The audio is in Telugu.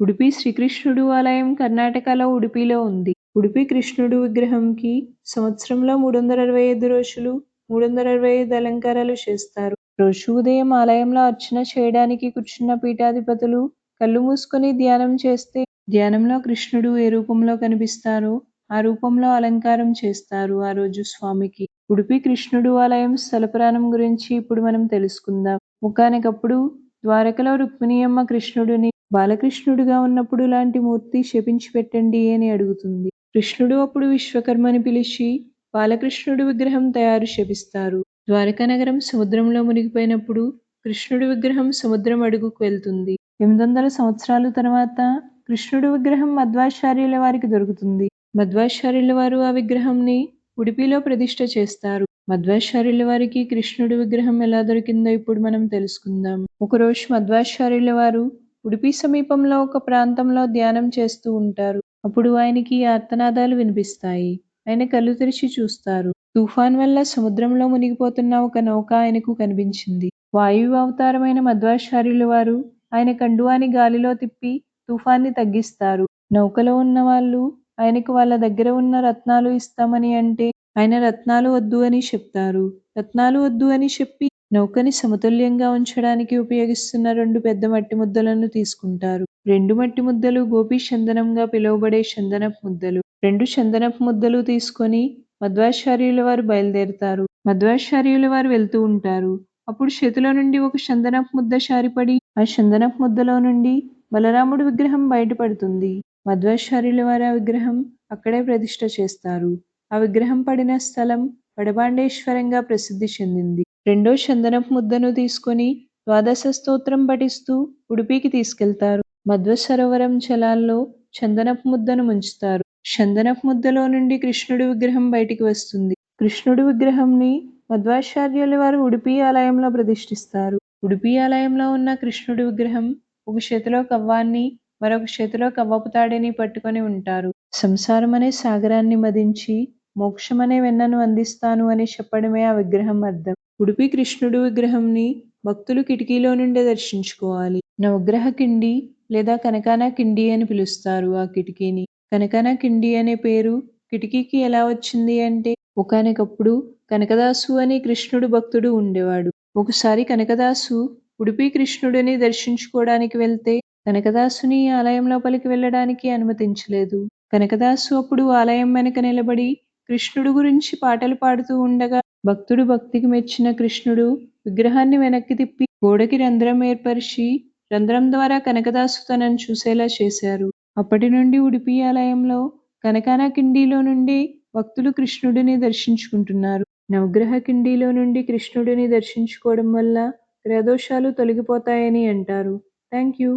ఉడిపి శ్రీకృష్ణుడు ఆలయం కర్ణాటకలో ఉడిపిలో ఉంది. ఉడిపి కృష్ణుడు విగ్రహంకి సంవత్సరంలో మూడు వందల అరవై ఐదు రోజులు మూడు వందల అరవై ఐదు అలంకారాలు చేస్తారు. రోజు ఉదయం ఆలయంలో అర్చన చేయడానికి కూర్చున్న పీఠాధిపతులు కళ్ళు మూసుకొని ధ్యానం చేస్తే ధ్యానంలో కృష్ణుడు ఏ రూపంలో కనిపిస్తారో ఆ రూపంలో అలంకారం చేస్తారు ఆ రోజు స్వామికి. ఉడిపి కృష్ణుడు ఆలయం స్థలపురాణం గురించి ఇప్పుడు మనం తెలుసుకుందాం. ఒకనకప్పుడు ద్వారకలో రుక్మిణియమ్మ కృష్ణుడిని బాలకృష్ణుడిగా ఉన్నప్పుడు లాంటి మూర్తి శపించి పెట్టండి అని అడుగుతుంది. కృష్ణుడు అప్పుడు విశ్వకర్మని పిలిచి బాలకృష్ణుడి విగ్రహం తయారు శపిస్తారు. ద్వారకా నగరం సముద్రంలో మునిగిపోయినప్పుడు కృష్ణుడి విగ్రహం సముద్రం అడుగుకు వెళ్తుంది. ఎనిమిది వందల సంవత్సరాల తర్వాత కృష్ణుడి విగ్రహం మధ్వాచార్యుల వారికి దొరుకుతుంది. మధ్వాచార్యుల వారు ఆ విగ్రహంని ఉడిపిలో ప్రతిష్ఠ చేస్తారు. మధ్వాచార్యుల వారికి కృష్ణుడి విగ్రహం ఎలా దొరికిందో ఇప్పుడు మనం తెలుసుకుందాం. ఒకరోజు మధ్వాచార్యుల వారు ఉడిపి సమీపంలో ఒక ప్రాంతంలో ధ్యానం చేస్తూ ఉంటారు. అప్పుడు ఆయనకి ఆర్తనాదాలు వినిపిస్తాయి. ఆయన కళ్ళు తెరిచి చూస్తారు. తుఫాన్ వల్ల సముద్రంలో మునిగిపోతున్న ఒక నౌక ఆయనకు కనిపించింది. వాయువు అవతారమైన మధ్వాచార్యుల వారు ఆయన కండువాని గాలిలో తిప్పి తుఫాన్ని తగ్గిస్తారు. నౌకలో ఉన్న వాళ్ళు ఆయనకు వాళ్ళ దగ్గర ఉన్న రత్నాలు ఇస్తామని అంటే ఆయన రత్నాలు వద్దు అని చెప్తారు. రత్నాలు వద్దు అని చెప్పి నౌకని సమతుల్యంగా ఉంచడానికి ఉపయోగిస్తున్న రెండు పెద్ద మట్టి ముద్దలను తీసుకుంటారు. రెండు మట్టి ముద్దలు గోపి చందనంగా పిలువబడే చందనపు ముద్దలు. రెండు చందనపు ముద్దలు తీసుకొని మధ్వాచార్యుల వారు బయలుదేరుతారు. మధ్వాచార్యుల వారు వెళ్తూ ఉంటారు. అప్పుడు చేతిలో నుండి ఒక చందనపు ముద్ద శారిపడి ఆ చందనపు ముద్దలో నుండి బలరాముడి విగ్రహం బయటపడుతుంది. మధ్వాచార్యుల వారి ఆ విగ్రహం అక్కడే ప్రతిష్ఠ చేస్తారు. ఆ విగ్రహం పడిన స్థలం వడబాండేశ్వరంగా ప్రసిద్ధి చెందింది. రెండో చందనపు ముద్దను తీసుకొని ద్వాదశ స్తోత్రం పఠిస్తూ ఉడిపికి తీసుకెళ్తారు. మధ్వ సరోవరం జలాల్లో చందనపు ముద్దను ముంచుతారు. చందనపు ముద్దలో నుండి కృష్ణుడి విగ్రహం బయటికి వస్తుంది. కృష్ణుడి విగ్రహంని మధ్వాచార్యుల వారు ఉడిపి ఆలయంలో ప్రతిష్ఠిస్తారు. ఉడిపి ఆలయంలో ఉన్న కృష్ణుడి విగ్రహం ఒక చేతిలో కవ్వాన్ని మరొక చేతిలో కవ్వపుతాడిని పట్టుకొని ఉంటారు. సంసారం అనే సాగరాన్ని మదించి మోక్షమనే వెన్నను అందిస్తాను అని చెప్పడమే ఆ విగ్రహం అర్థం. ఉడిపి కృష్ణుడు విగ్రహంని భక్తులు కిటికీలో నుండే దర్శించుకోవాలి. నవగ్రహ కిండి లేదా కనకాన కిండి అని పిలుస్తారు ఆ కిటికీని. కనకాన కిండి అనే పేరు కిటికీకి ఎలా వచ్చింది అంటే ఒకనకప్పుడు కనకదాసు అని కృష్ణుడు భక్తుడు ఉండేవాడు. ఒకసారి కనకదాసు ఉడిపి కృష్ణుడిని దర్శించుకోవడానికి వెళ్తే కనకదాసుని ఆలయం లోపలికి వెళ్ళడానికి అనుమతించలేదు. కనకదాసు అప్పుడు ఆలయం వెనక నిలబడి కృష్ణుడు గురించి పాటలు పాడుతూ ఉండగా భక్తుడు భక్తికి మెచ్చిన కృష్ణుడు విగ్రహాన్ని వెనక్కి తిప్పి గోడకి రంధ్రం ఏర్పరిచి రంధ్రం ద్వారా కనకదాసు తనను చూసేలా చేశారు. అప్పటి నుండి ఉడిపి ఆలయంలో కనకాన కిండీలో నుండి భక్తులు కృష్ణుడిని దర్శించుకుంటున్నారు. నవగ్రహ కిండీలో నుండి కృష్ణుడిని దర్శించుకోవడం వల్ల గ్రహదోషాలు తొలగిపోతాయని అంటారు. Thank you